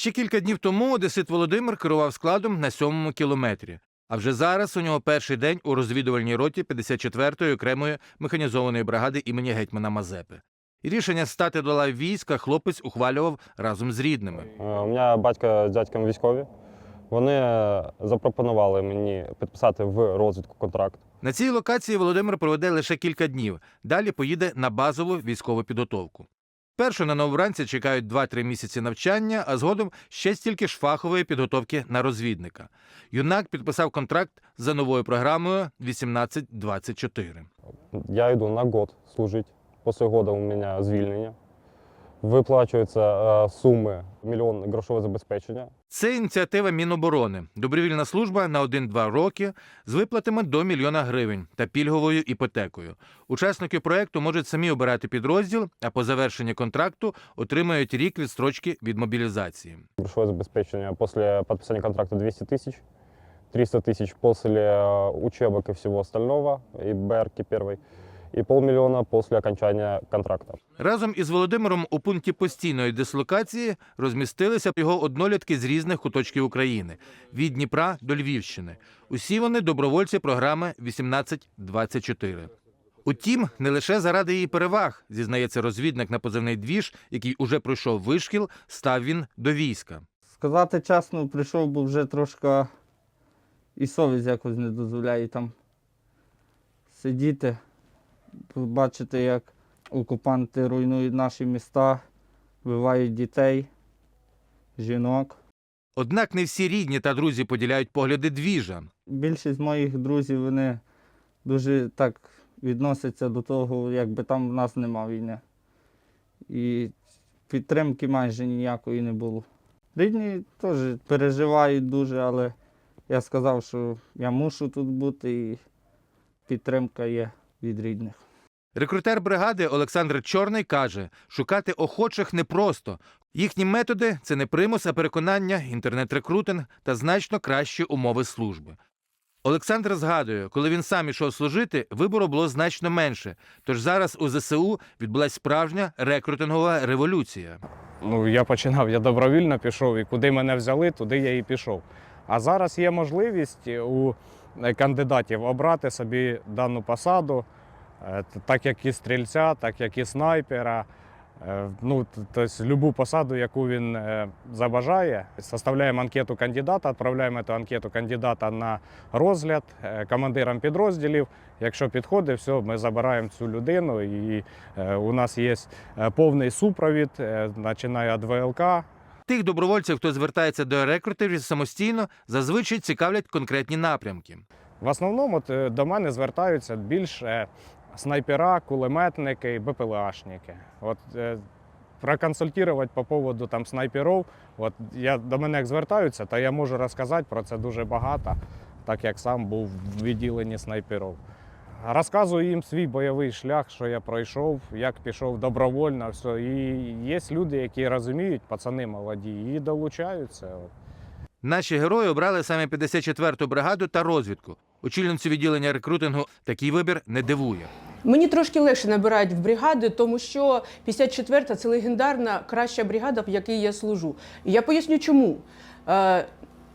Ще кілька днів тому Одесит Володимир керував складом на сьомому кілометрі. А вже зараз у нього перший день у розвідувальній роті 54-ї окремої механізованої брагади імені гетьмана Мазепи. І рішення стати до лав війська хлопець ухвалював разом з рідними. Е, У мене батько з дядьком військові. Вони е, запропонували мені підписати в розвідку контракт. На цій локації Володимир проведе лише кілька днів. Далі поїде на базову військову підготовку. Першу на новобранця чекають 2-3 місяці навчання, а згодом ще стільки ж фахової підготовки на розвідника. Юнак підписав контракт за новою програмою 1824. Я йду на год служити. Після года у мене звільнення. Виплачуються е, суми мільйон грошове забезпечення. Це ініціатива Міноборони. Добровільна служба на 1-2 роки з виплатами до мільйона гривень та пільговою іпотекою. Учасники проекту можуть самі обирати підрозділ, а по завершенні контракту отримають рік відстрочки від мобілізації. Грошове забезпечення після підписання контракту 200 тисяч, 300 тысяч после учебок и всего остального, и БРК первой, и полмиллиона после окончания контракта. Разом із Володимиром у пункті постійної дислокації розмістилися його однолітки з різних куточків України від Дніпра до Львівщини. Усі вони добровольці програми 1824. Утім, не лише заради її переваг, зізнається розвідник на позивний двіж, який уже пройшов вишкіл, став він до війська. Сказати чесно, прийшов, бо вже трошки і совість якось не дозволяє там сидіти, бачити, як окупанти руйнують наші міста, вбивають дітей, жінок. Однак не всі рідні та друзі поділяють погляди двіжа. Більшість моїх друзів вони дуже так відносяться до того, якби там в нас нема війни. І підтримки майже ніякої не було. Рідні теж переживають дуже, але я сказав, що я мушу тут бути і підтримка є від рідних. Рекрутер бригади Олександр Чорний каже, шукати охочих непросто. Їхні методи це не примус, а переконання, інтернет-рекрутинг та значно кращі умови служби. Олександр згадує, коли він сам ішов служити, вибору було значно менше. Тож зараз у ЗСУ відбулася справжня рекрутингова революція. Ну, я починав, я добровільно пішов, і куди мене взяли, туди я і пішов. А зараз є можливість у кандидатів обрати собі дану посаду, е, так як і стрільця, так як і снайпера. Е, Ну, тобто любу посаду, яку він е, забажає. Составляємо анкету кандидата, відправляємо цю анкету кандидата на розгляд е, командирам підрозділів. Якщо підходить, все, ми забираємо цю людину, і е, у нас є е, повний супровід, е, починає від ВЛК. Тих добровольців, хто звертається до рекрутерів самостійно, зазвичай цікавлять конкретні напрямки. В основному е, до мене звертаються більше снайпера, кулеметники, БПЛАшники. От е, проконсультувати по поводу там снайперів. От я до мене як звертаються, то я можу розказати про це дуже багато, так як сам був в відділенні снайперів. Розказую їм свій бойовий шлях, що я пройшов, як пішов добровольно. Все. І є люди, які розуміють, пацани молоді, і долучаються. Наші герої обрали саме 54-ту бригаду та розвідку. Очільницю відділення рекрутингу такий вибір не дивує. Мені трошки легше набирають в бригади, тому що 54-та це легендарна краща бригада, в якій я служу. І я поясню, чому.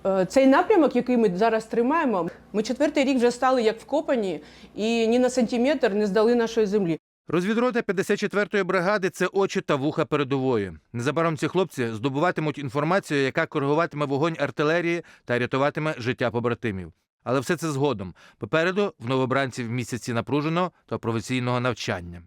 Е, Цей напрямок, який ми зараз тримаємо, ми четвертий рік вже стали як вкопані і ні на сантиметр не здали нашої землі. Розвідрота 54-ї бригади це очі та вуха передової. Незабаром ці хлопці здобуватимуть інформацію, яка коригуватиме вогонь артилерії та рятуватиме життя побратимів. Але все це згодом. Попереду в новобранців місяці напруженого та професійного навчання.